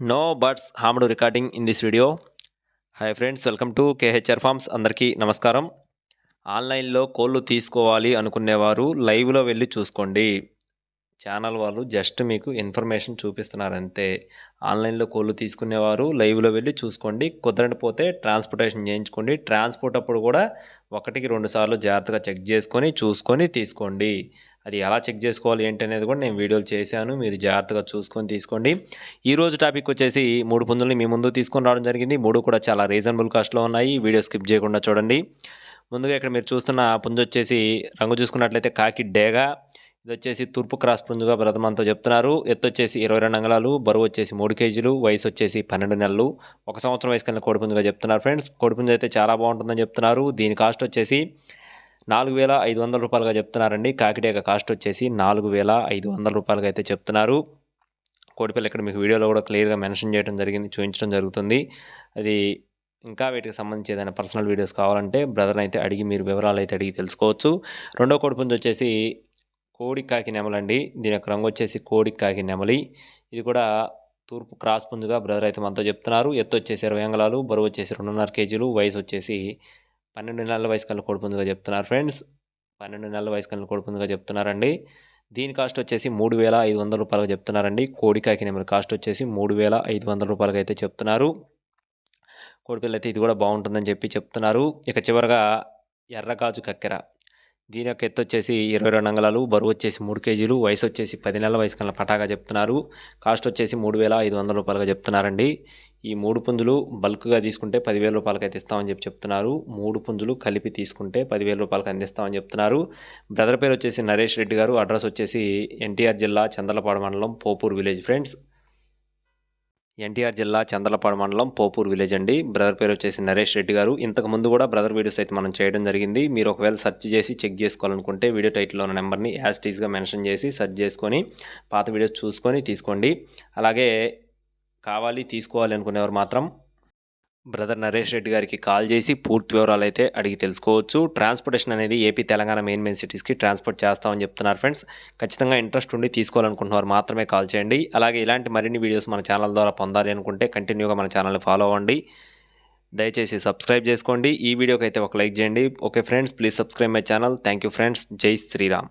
No birds harmed recording in this video hi friends welcome to KHR farms అందరికీ నమస్కారం. ఆన్లైన్లో కోళ్ళు తీసుకోవాలి అనుకునేవారు లైవ్లో వెళ్ళి చూసుకోండి. ఛానల్ వాళ్ళు జస్ట్ మీకు ఇన్ఫర్మేషన్ చూపిస్తున్నారు అంతే ఆన్లైన్లో కోళ్ళు తీసుకునేవారు లైవ్లో వెళ్ళి చూసుకోండి. కుదరకపోతే ట్రాన్స్పోర్టేషన్ చేయించుకోండి. ట్రాన్స్పోర్ట్ అప్పుడు కూడా ఒకటికి రెండు సార్లు జాగ్రత్తగా చెక్ చేసుకొని చూసుకొని తీసుకోండి. అది ఎలా చెక్ చేసుకోవాలి ఏంటి అనేది కూడా నేను వీడియోలు చేశాను. మీరు జాగ్రత్తగా చూసుకొని తీసుకోండి. ఈరోజు టాపిక్ వచ్చేసి మూడు పుంజుల్ని మీ ముందు తీసుకొని రావడం జరిగింది. మూడు కూడా చాలా రీజనబుల్ కాస్ట్లో ఉన్నాయి. వీడియో స్కిప్ చేయకుండా చూడండి. ముందుగా ఇక్కడ మీరు చూస్తున్న పుంజు వచ్చేసి రంగు చూసుకున్నట్లయితే కాకి డేగా ఇది వచ్చేసి తూర్పు క్రాస్ పుంజుగా బ్రతమంతో చెప్తున్నారు. ఎత్తు వచ్చేసి ఇరవై రెండు అంగళాలు బరువు వచ్చేసి మూడు కేజీలు వయసు వచ్చేసి పన్నెండు నెలలు. ఒక సంవత్సరం వయసు కలిగిన కోడిపుంజుగా చెప్తున్నారు ఫ్రెండ్స్. కోడిపుంజు అయితే చాలా బాగుంటుందని చెప్తున్నారు. దీని కాస్ట్ వచ్చేసి నాలుగు వేల ఐదు వందల రూపాయలుగా చెప్తున్నారండి. కాకిడేక కాస్ట్ వచ్చేసి నాలుగు వేల ఐదు వందల రూపాయలుగా అయితే చెప్తున్నారు. కోడిపిల్ల ఇక్కడ మీకు వీడియోలో కూడా క్లియర్గా మెన్షన్ చేయడం జరిగింది చూపించడం జరుగుతుంది. అది ఇంకా వీటికి సంబంధించి ఏదైనా పర్సనల్ వీడియోస్ కావాలంటే బ్రదర్ని అయితే అడిగి మీరు వివరాలు అయితే అడిగి తెలుసుకోవచ్చు. రెండో కోడిపుంజు వచ్చేసి కోడి కాకి నెమలండి దీని యొక్క రంగు వచ్చేసి కోడి కాకి నెమలి. ఇది కూడా తూర్పు క్రాస్ పుంజుగా బ్రదర్ అయితే మనతో చెప్తున్నారు. ఎత్తు వచ్చేసి ఇరవై అంగళాలు బరువు వచ్చేసి రెండున్నర కేజీలు వయసు వచ్చేసి పన్నెండు నెలల వయసు కల్లా కోడిపుంజుగా చెప్తున్నారు ఫ్రెండ్స్. పన్నెండు నెలల వయసు కల్లా కోడిపుంజుగా చెప్తున్నారండి. దీని కాస్ట్ వచ్చేసి మూడు వేల ఐదు వందల రూపాయలుగా చెప్తున్నారండి. కోడికాకి నెంబర్ కాస్ట్ వచ్చేసి మూడు వేల ఐదు వందల రూపాయలుగా అయితే చెప్తున్నారు. కోడిపిల్ల అయితే ఇది కూడా బాగుంటుందని చెప్పి చెప్తున్నారు. ఇక చివరగా ఎర్రగాజు కక్కెర. దీని యొక్క ఎత్తు వచ్చేసి ఇరవై రెండు అంగళాలు బరువు వచ్చేసి మూడు కేజీలు వయసు వచ్చేసి పది నెలల వయసు కన్నా పటాగా చెప్తున్నారు. కాస్ట్ వచ్చేసి మూడు వేల ఐదు వందల రూపాయలుగా చెప్తున్నారండి. ఈ మూడు పుంజులు బల్క్గా తీసుకుంటే పదివేల రూపాయలకి అయితే ఇస్తామని చెప్పి చెప్తున్నారు. మూడు పుంజులు కలిపి తీసుకుంటే పదివేల రూపాయలకి అందిస్తామని చెప్తున్నారు. బ్రదర్ పేరు వచ్చేసి నరేష్ రెడ్డి గారు అడ్రస్ వచ్చేసి ఎన్టీఆర్ జిల్లా చంద్రపాడు మండలం పోపూర్ విలేజ్. ఫ్రెండ్స్ ఎన్టీఆర్ జిల్లా చందలపాడు మండలం పోపూర్ విలేజ్ అండి. బ్రదర్ పేరు వచ్చేసి నరేష్ రెడ్డి గారు. ఇంతకు ముందు కూడా బ్రదర్ వీడియోస్ అయితే మనం చేయడం జరిగింది. మీరు ఒకవేళ సెర్చ్ చేసి చెక్ చేసుకోవాలనుకుంటే వీడియో టైటిల్లో ఉన్న నెంబర్ని యాజ్ టీజ్గా మెన్షన్ చేసి సెర్చ్ చేసుకొని పాత వీడియోస్ చూసుకొని తీసుకోండి. అలాగే కావాలి తీసుకోవాలి అనుకునేవారు మాత్రం బ్రదర్ నరేష్ రెడ్డి గారికి కాల్ చేసి పూర్తి వివరాలు అయితే అడిగి తెలుసుకోవచ్చు. ట్రాన్స్పోర్టేషన్ అనేది ఏపీ తెలంగాణ మెయిన్ మెయిన్ సిటీస్కి ట్రాన్స్పోర్ట్ చేస్తామని చెప్తున్నారు ఫ్రెండ్స్. ఖచ్చితంగా ఇంట్రెస్ట్ ఉండి తీసుకోవాలనుకుంటున్నారు మాత్రమే కాల్ చేయండి. అలాగే ఇలాంటి మరిన్ని వీడియోస్ మన ఛానల్ ద్వారా పొందాలి అనుకుంటే కంటిన్యూగా మన ఛానల్ని ఫాలో అవ్వండి. దయచేసి సబ్స్క్రైబ్ చేసుకోండి. ఈ వీడియోకి అయితే ఒక లైక్ చేయండి. Okay friends please subscribe my channel. Thank you friends. జై శ్రీరామ్.